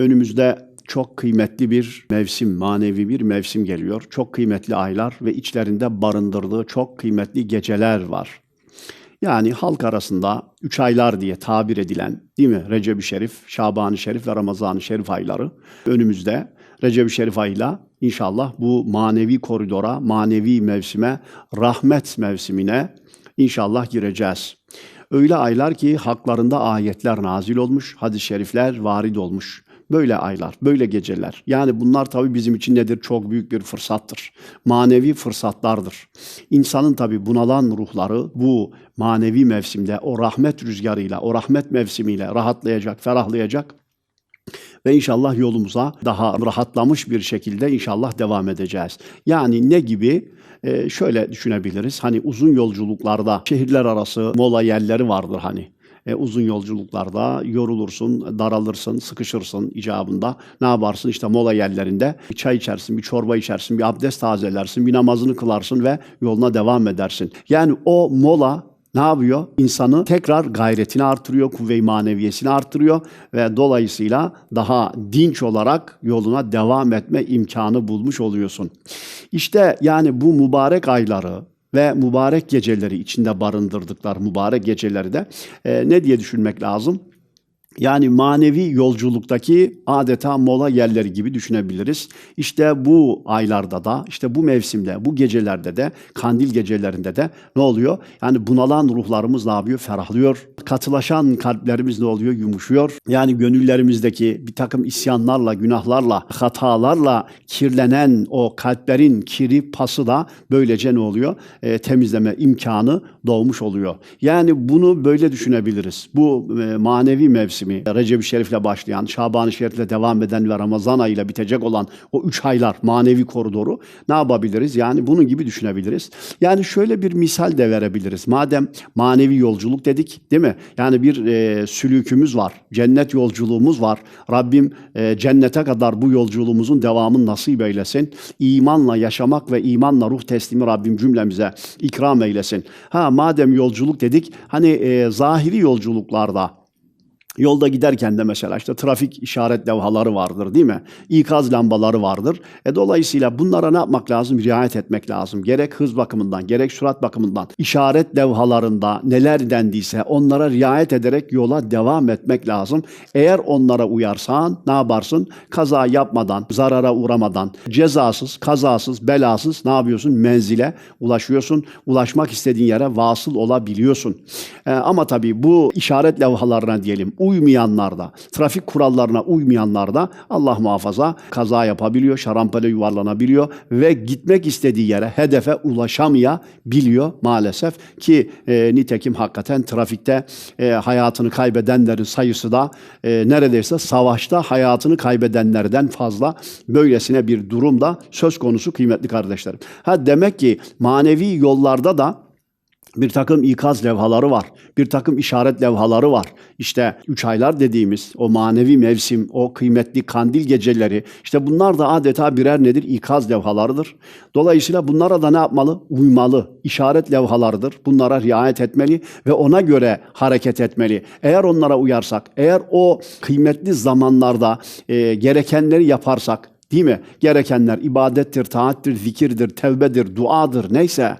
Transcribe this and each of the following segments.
Önümüzde çok kıymetli bir mevsim, manevi bir mevsim geliyor. Çok kıymetli aylar ve içlerinde barındırdığı çok kıymetli geceler var. Yani halk arasında üç aylar diye tabir edilen değil mi? Recep-i Şerif, Şaban-ı Şerif ve Ramazan-ı Şerif ayları önümüzde. Recep-i Şerif ayıyla inşallah bu manevi koridora, manevi mevsime, rahmet mevsimine inşallah gireceğiz. Öyle aylar ki haklarında ayetler nazil olmuş, hadis-i şerifler varid olmuş. Böyle aylar, böyle geceler. Yani bunlar tabii bizim için nedir? Çok büyük bir fırsattır. Manevi fırsatlardır. İnsanın tabii bunalan ruhları bu manevi mevsimde o rahmet rüzgarıyla, o rahmet mevsimiyle rahatlayacak, ferahlayacak ve inşallah yolumuza daha rahatlamış bir şekilde inşallah devam edeceğiz. Yani ne gibi? Ee, şöyle düşünebiliriz. Hani uzun yolculuklarda şehirler arası mola yerleri vardır hani. E, uzun yolculuklarda yorulursun, daralırsın, sıkışırsın icabında. Ne yaparsın? İşte mola yerlerinde bir çay içersin, bir çorba içersin, bir abdest tazelersin, bir namazını kılarsın ve yoluna devam edersin. Yani o mola ne yapıyor? İnsanı tekrar gayretini artırıyor, kuvve-i maneviyesini artırıyor ve dolayısıyla daha dinç olarak yoluna devam etme imkanı bulmuş oluyorsun. İşte yani bu mübarek ayları ve mübarek geceleri içinde barındırdıklar mübarek geceleri de e, ne diye düşünmek lazım? Yani manevi yolculuktaki adeta mola yerleri gibi düşünebiliriz. İşte bu aylarda da, işte bu mevsimde, bu gecelerde de, kandil gecelerinde de ne oluyor? Yani bunalan ruhlarımız ne yapıyor? Ferahlıyor. Katılaşan kalplerimiz ne oluyor? Yumuşuyor. Yani gönüllerimizdeki bir takım isyanlarla, günahlarla, hatalarla kirlenen o kalplerin kiri, pası da böylece ne oluyor? E, temizleme imkanı doğmuş oluyor. Yani bunu böyle düşünebiliriz. Bu e, manevi mevsim mevsimi, Recep-i Şerif'le başlayan, Şaban-ı Şerif'le devam eden ve Ramazan ayıyla bitecek olan o üç aylar manevi koridoru ne yapabiliriz? Yani bunun gibi düşünebiliriz. Yani şöyle bir misal de verebiliriz. Madem manevi yolculuk dedik değil mi? Yani bir e, sülükümüz var, cennet yolculuğumuz var. Rabbim e, cennete kadar bu yolculuğumuzun devamını nasip eylesin. İmanla yaşamak ve imanla ruh teslimi Rabbim cümlemize ikram eylesin. Ha madem yolculuk dedik hani e, zahiri yolculuklarda Yolda giderken de mesela işte trafik işaret levhaları vardır değil mi? İkaz lambaları vardır. E dolayısıyla bunlara ne yapmak lazım? Riayet etmek lazım. Gerek hız bakımından, gerek sürat bakımından. işaret levhalarında neler dendiyse onlara riayet ederek yola devam etmek lazım. Eğer onlara uyarsan ne yaparsın? Kaza yapmadan, zarara uğramadan, cezasız, kazasız, belasız ne yapıyorsun? Menzile ulaşıyorsun. Ulaşmak istediğin yere vasıl olabiliyorsun. E, ama tabii bu işaret levhalarına diyelim uymayanlar da, trafik kurallarına uymayanlar da Allah muhafaza kaza yapabiliyor, şarampole yuvarlanabiliyor ve gitmek istediği yere, hedefe ulaşamayabiliyor maalesef ki e, nitekim hakikaten trafikte e, hayatını kaybedenlerin sayısı da e, neredeyse savaşta hayatını kaybedenlerden fazla böylesine bir durumda söz konusu kıymetli kardeşlerim. Ha demek ki manevi yollarda da bir takım ikaz levhaları var. Bir takım işaret levhaları var. İşte üç aylar dediğimiz o manevi mevsim, o kıymetli kandil geceleri işte bunlar da adeta birer nedir? İkaz levhalarıdır. Dolayısıyla bunlara da ne yapmalı? Uymalı. İşaret levhalarıdır. Bunlara riayet etmeli ve ona göre hareket etmeli. Eğer onlara uyarsak, eğer o kıymetli zamanlarda e, gerekenleri yaparsak değil mi? Gerekenler ibadettir, taattir, zikirdir, tevbedir, duadır neyse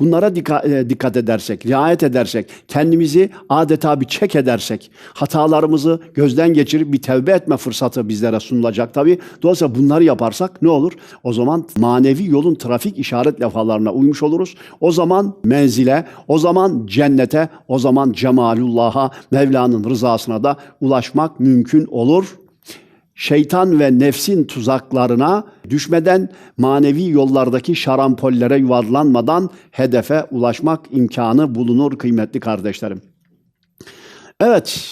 Bunlara dikkat, e, dikkat edersek, riayet edersek, kendimizi adeta bir çek edersek, hatalarımızı gözden geçirip bir tevbe etme fırsatı bizlere sunulacak tabii. Dolayısıyla bunları yaparsak ne olur? O zaman manevi yolun trafik işaret levhalarına uymuş oluruz. O zaman menzile, o zaman cennete, o zaman cemalullah'a, Mevla'nın rızasına da ulaşmak mümkün olur şeytan ve nefsin tuzaklarına düşmeden manevi yollardaki şarampollere yuvarlanmadan hedefe ulaşmak imkanı bulunur kıymetli kardeşlerim. Evet,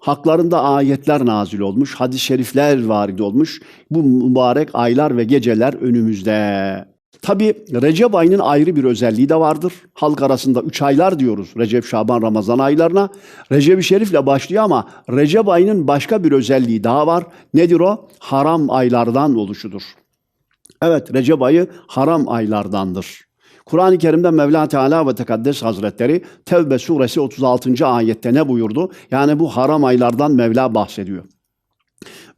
haklarında ayetler nazil olmuş, hadis-i şerifler varid olmuş. Bu mübarek aylar ve geceler önümüzde. Tabi Recep ayının ayrı bir özelliği de vardır. Halk arasında üç aylar diyoruz Recep, Şaban, Ramazan aylarına. Recep-i Şerif'le başlıyor ama Recep ayının başka bir özelliği daha var. Nedir o? Haram aylardan oluşudur. Evet Recep ayı haram aylardandır. Kur'an-ı Kerim'de Mevla Teala ve Tekaddes Hazretleri Tevbe suresi 36. ayette ne buyurdu? Yani bu haram aylardan Mevla bahsediyor.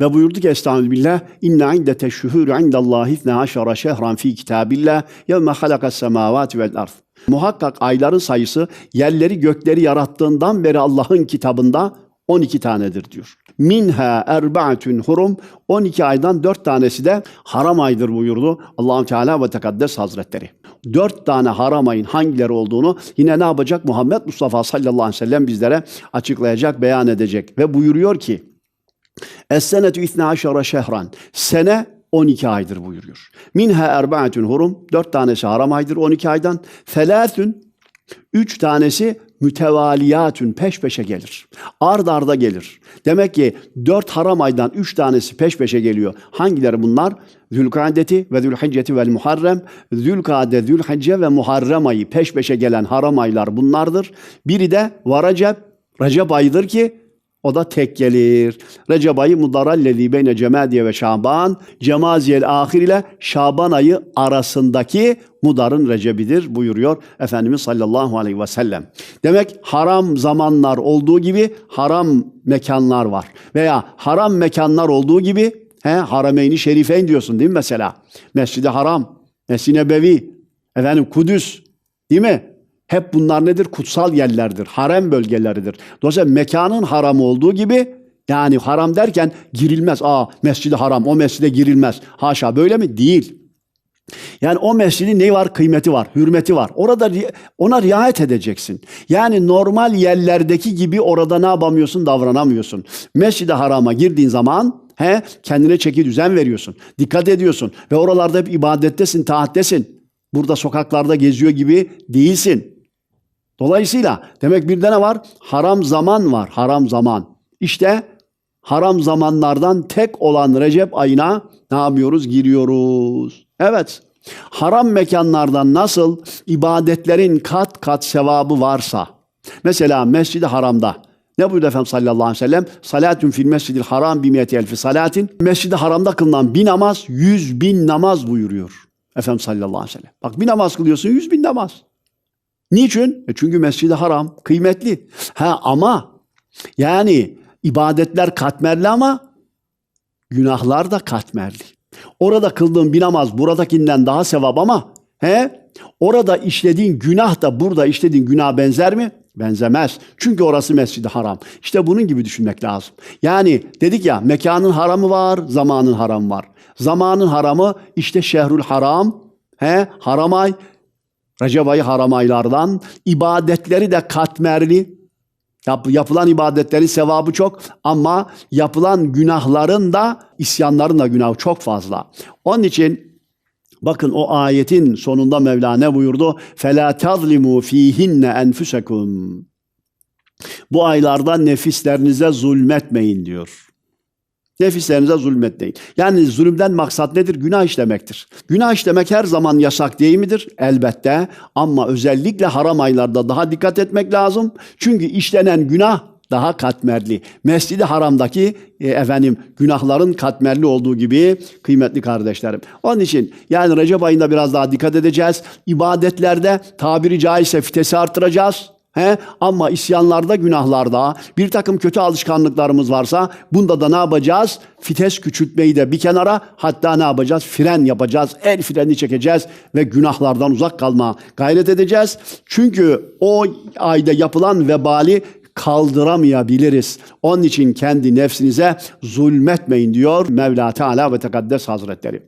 Ve buyurdu ki Estağfirullah inne iddete şuhur indallahi ithne aşara şehran fi kitabillah yevme halakas semavati vel ard. Muhakkak ayların sayısı yerleri gökleri yarattığından beri Allah'ın kitabında 12 tanedir diyor. Minha erbaatun hurum 12 aydan 4 tanesi de haram aydır buyurdu Allahu Teala ve Tekaddes Hazretleri. 4 tane haram ayın hangileri olduğunu yine ne yapacak? Muhammed Mustafa sallallahu aleyhi ve sellem bizlere açıklayacak, beyan edecek ve buyuruyor ki Es-senetü ithne aşara şehran. Sene 12 aydır buyuruyor. Minha erbaatun hurum. 4 tanesi haram aydır 12 aydan. Felâthün. 3 tanesi mütevaliyatün peş peşe gelir. Ard arda gelir. Demek ki 4 haram aydan 3 tanesi peş peşe geliyor. Hangileri bunlar? Zülkadeti ve Zülhicceti vel Muharrem. Zülkade, Zülhicce ve Muharrem ayı peş peşe gelen haram aylar bunlardır. Biri de Varacep, Recep ayıdır ki o da tek gelir. Recep ayı mudarallezi beyne cemadiye ve şaban. Cemaziyel ahir ile şaban ayı arasındaki mudarın recebidir buyuruyor Efendimiz sallallahu aleyhi ve sellem. Demek haram zamanlar olduğu gibi haram mekanlar var. Veya haram mekanlar olduğu gibi he, harameyni şerifeyn diyorsun değil mi mesela? Mescid-i Haram, Mescid-i Nebevi, efendim Kudüs değil mi? Hep bunlar nedir? Kutsal yerlerdir. Harem bölgeleridir. Dolayısıyla mekanın haram olduğu gibi yani haram derken girilmez. Aa mescidi haram o mescide girilmez. Haşa böyle mi? Değil. Yani o mescidin neyi var? Kıymeti var, hürmeti var. Orada ona riayet edeceksin. Yani normal yerlerdeki gibi orada ne yapamıyorsun? Davranamıyorsun. Mescid-i Haram'a girdiğin zaman he, kendine çeki düzen veriyorsun. Dikkat ediyorsun. Ve oralarda hep ibadettesin, taattesin. Burada sokaklarda geziyor gibi değilsin. Dolayısıyla demek bir de ne var? Haram zaman var. Haram zaman. İşte haram zamanlardan tek olan Recep ayına ne yapıyoruz? Giriyoruz. Evet. Haram mekanlardan nasıl ibadetlerin kat kat sevabı varsa. Mesela Mescid-i Haram'da ne buyurdu Efendimiz sallallahu aleyhi ve sellem? Salatun fil mescidil haram bi miyeti elfi salatin. Mescid-i Haram'da kılınan bir namaz yüz bin namaz buyuruyor. Efendimiz sallallahu aleyhi ve sellem. Bak bir namaz kılıyorsun yüz bin namaz. Niçin? E çünkü Mescid-i Haram kıymetli. Ha ama yani ibadetler katmerli ama günahlar da katmerli. Orada kıldığın bir namaz buradakinden daha sevap ama he orada işlediğin günah da burada işlediğin günah benzer mi? Benzemez. Çünkü orası Mescid-i Haram. İşte bunun gibi düşünmek lazım. Yani dedik ya mekanın haramı var, zamanın haramı var. Zamanın haramı işte şehrül haram, he haram ay, Recep ayı haram aylardan ibadetleri de katmerli. Yap, yapılan ibadetlerin sevabı çok ama yapılan günahların da isyanların da günahı çok fazla. Onun için bakın o ayetin sonunda Mevla ne buyurdu? فَلَا تَظْلِمُوا ف۪يهِنَّ أَنْفُسَكُمْ Bu aylarda nefislerinize zulmetmeyin diyor. Nefislerinize zulmetmeyin. Yani zulümden maksat nedir? Günah işlemektir. Günah işlemek her zaman yasak değil midir? Elbette. Ama özellikle haram aylarda daha dikkat etmek lazım. Çünkü işlenen günah daha katmerli. Mescid-i Haram'daki e, efendim günahların katmerli olduğu gibi kıymetli kardeşlerim. Onun için yani Recep ayında biraz daha dikkat edeceğiz. İbadetlerde tabiri caizse fitesi artıracağız. He? Ama isyanlarda, günahlarda bir takım kötü alışkanlıklarımız varsa bunda da ne yapacağız? Fites küçültmeyi de bir kenara hatta ne yapacağız? Fren yapacağız. El freni çekeceğiz ve günahlardan uzak kalma gayret edeceğiz. Çünkü o ayda yapılan vebali kaldıramayabiliriz. Onun için kendi nefsinize zulmetmeyin diyor Mevla Teala ve Tekaddes Hazretleri.